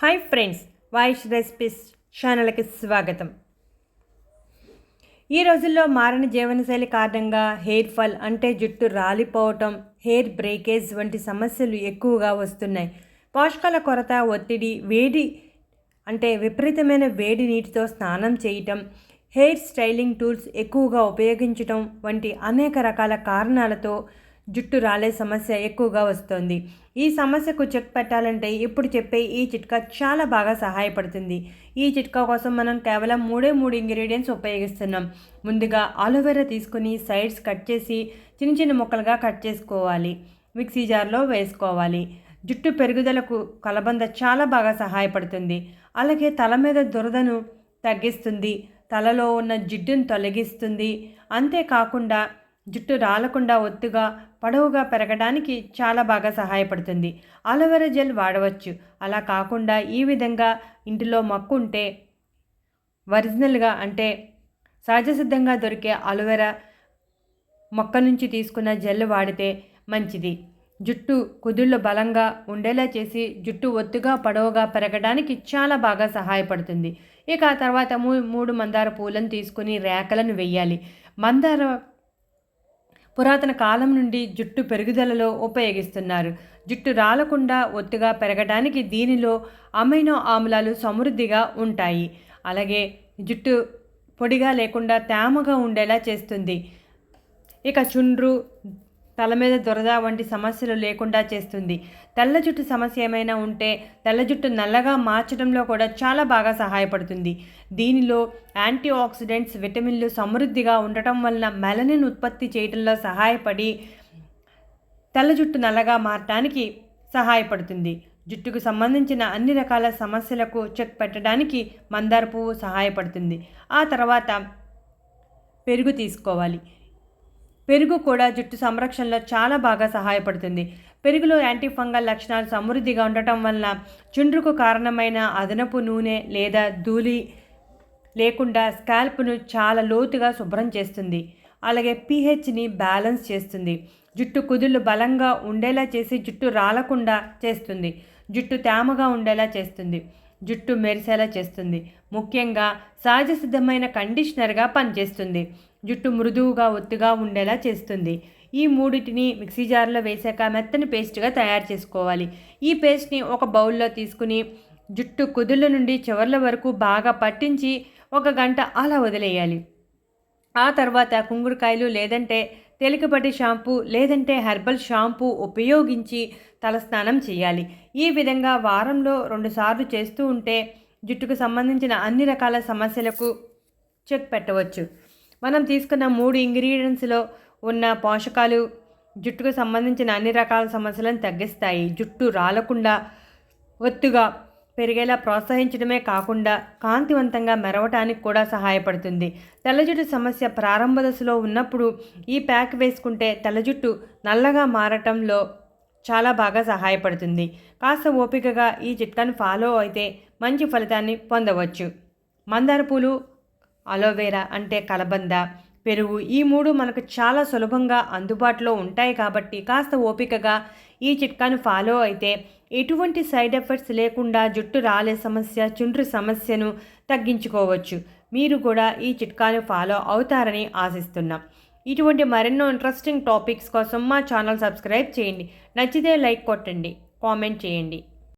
Hi friends voice recipes ఛానల్కి స్వాగతం. ఈ రోజుల్లో మారిన జీవనశైలి కారణంగా హెయిర్ ఫాల్ అంటే జుట్టు రాలిపోవటం హెయిర్ బ్రేకేజ్ వంటి సమస్యలు ఎక్కువగా వస్తున్నాయి. పోషకాల కొరత ఒత్తిడి వేడి అంటే విపరీతమైన వేడి నీటితో స్నానం చేయటం హెయిర్ స్టైలింగ్ టూల్స్ ఎక్కువగా ఉపయోగించటం వంటి అనేక రకాల కారణాలతో జుట్టు రాలే సమస్య ఎక్కువగా వస్తుంది. ఈ సమస్యకు చెక్ పెట్టాలంటే ఇప్పుడు చెప్పే ఈ చిట్కా చాలా బాగా సహాయపడుతుంది. ఈ చిట్కా కోసం మనం కేవలం మూడే మూడు ఇంగ్రీడియంట్స్ ఉపయోగిస్తున్నాం. ముందుగా ఆలోవెరా తీసుకుని సైడ్స్ కట్ చేసి చిన్న చిన్న ముక్కలుగా కట్ చేసుకోవాలి. మిక్సీ జార్లో వేసుకోవాలి. జుట్టు పెరుగుదలకు కలబంద చాలా బాగా సహాయపడుతుంది. అలాగే తల మీద దురదను తగ్గిస్తుంది. తలలో ఉన్న జిడ్డును తొలగిస్తుంది. అంతేకాకుండా జుట్టు రాలకుండా ఒత్తుగా పొడవుగా పెరగడానికి చాలా బాగా సహాయపడుతుంది. అలోవెరా జెల్ వాడవచ్చు. అలా కాకుండా ఈ విధంగా ఇంటిలో మక్కు ఉంటే ఒరిజినల్గా అంటే సహజసిద్ధంగా దొరికే అలోవెరా మొక్క నుంచి తీసుకున్న జెల్ వాడితే మంచిది. జుట్టు కుదుళ్ళు బలంగా ఉండేలా చేసి జుట్టు ఒత్తుగా పొడవుగా పెరగడానికి చాలా బాగా సహాయపడుతుంది. ఇక ఆ తర్వాత మూ మూడు మందార పూలను తీసుకుని రేకలను వెయ్యాలి మందార పురాతన కాలం నుండి జుట్టు పెరుగుదలలో ఉపయోగిస్తున్నారు. జుట్టు రాలకుండా ఒత్తుగా పెరగడానికి దీనిలో అమైనో ఆమ్లాలు సమృద్ధిగా ఉంటాయి. అలాగే జుట్టు పొడిగా లేకుండా తేమగా ఉండేలా చేస్తుంది. ఇక చుండ్రు తల మీద దురద వంటి సమస్యలు లేకుండా చేస్తుంది. తెల్ల జుట్టు సమస్య ఏమైనా ఉంటే తెల్ల జుట్టు నల్లగా మార్చడంలో కూడా చాలా బాగా సహాయపడుతుంది. దీనిలో యాంటీ ఆక్సిడెంట్స్ విటమిన్లు సమృద్ధిగా ఉండటం వలన మెలనిన్ ఉత్పత్తి చేయడంలో సహాయపడి తెల్ల జుట్టు నల్లగా మారటానికి సహాయపడుతుంది. జుట్టుకు సంబంధించిన అన్ని రకాల సమస్యలకు చెక్ పెట్టడానికి మందార పువ్వు సహాయపడుతుంది. ఆ తర్వాత పెరుగు తీసుకోవాలి. పెరుగు కూడా జుట్టు సంరక్షణలో చాలా బాగా సహాయపడుతుంది. పెరుగులో యాంటీ ఫంగల్ లక్షణాలు సమృద్ధిగా ఉండటం వలన చుండ్రుకు కారణమైన అదనపు నూనె లేదా ధూళి లేకుండా స్కాల్ప్ను చాలా లోతుగా శుభ్రం చేస్తుంది. అలాగే పీహెచ్ని బ్యాలెన్స్ చేస్తుంది. జుట్టు కుదుళ్ళు బలంగా ఉండేలా చేసి జుట్టు రాలకుండా చేస్తుంది. జుట్టు తేమగా ఉండేలా చేస్తుంది. జుట్టు మెరిసేలా చేస్తుంది. ముఖ్యంగా సహజ సిద్ధమైన కండిషనర్గా పనిచేస్తుంది. జుట్టు మృదువుగా ఒత్తుగా ఉండేలా చేస్తుంది. ఈ మూడిటిని మిక్సీ జార్లో వేసాక మెత్తని పేస్ట్గా తయారు చేసుకోవాలి. ఈ పేస్ట్ని ఒక బౌల్లో తీసుకుని జుట్టు కుదుళ్ళ నుండి చివర్ల వరకు బాగా పట్టించి ఒక గంట అలా వదిలేయాలి. ఆ తర్వాత కుంగుడుకాయలు లేదంటే తేలికపాటి షాంపూ లేదంటే హెర్బల్ షాంపూ ఉపయోగించి తలస్నానం చేయాలి. ఈ విధంగా వారంలో రెండుసార్లు చేస్తూ ఉంటే జుట్టుకు సంబంధించిన అన్ని రకాల సమస్యలకు చెక్ పెట్టవచ్చు. మనం తీసుకున్న మూడు ఇంగ్రీడియంట్స్లో ఉన్న పోషకాలు జుట్టుకు సంబంధించిన అన్ని రకాల సమస్యలను తగ్గిస్తాయి. జుట్టు రాలకుండా ఒత్తుగా పెరిగేలా ప్రోత్సహించడమే కాకుండా కాంతివంతంగా మెరవటానికి కూడా సహాయపడుతుంది. తెల్లజుట్టు సమస్య ప్రారంభ దశలో ఉన్నప్పుడు ఈ ప్యాక్ వేసుకుంటే తెల్లజుట్టు నల్లగా మారటంలో చాలా బాగా సహాయపడుతుంది. కాస్త ఓపికగా ఈ చిట్కాను ఫాలో అయితే మంచి ఫలితాన్ని పొందవచ్చు. మందార పూలు అలోవెరా అంటే కలబంద పెరుగు ఈ మూడు మనకు చాలా సులభంగా అందుబాటులో ఉంటాయి కాబట్టి కాస్త ఓపికగా ఈ చిట్కాను ఫాలో అయితే ఎటువంటి సైడ్ ఎఫెక్ట్స్ లేకుండా జుట్టు రాలే సమస్య చుండ్రు సమస్యను తగ్గించుకోవచ్చు. మీరు కూడా ఈ చిట్కాను ఫాలో అవుతారని ఆశిస్తున్నాం. ఇటువంటి మరెన్నో ఇంట్రెస్టింగ్ టాపిక్స్ కోసం మా ఛానల్ సబ్స్క్రైబ్ చేయండి. నచ్చితే లైక్ కొట్టండి. కామెంట్ చేయండి.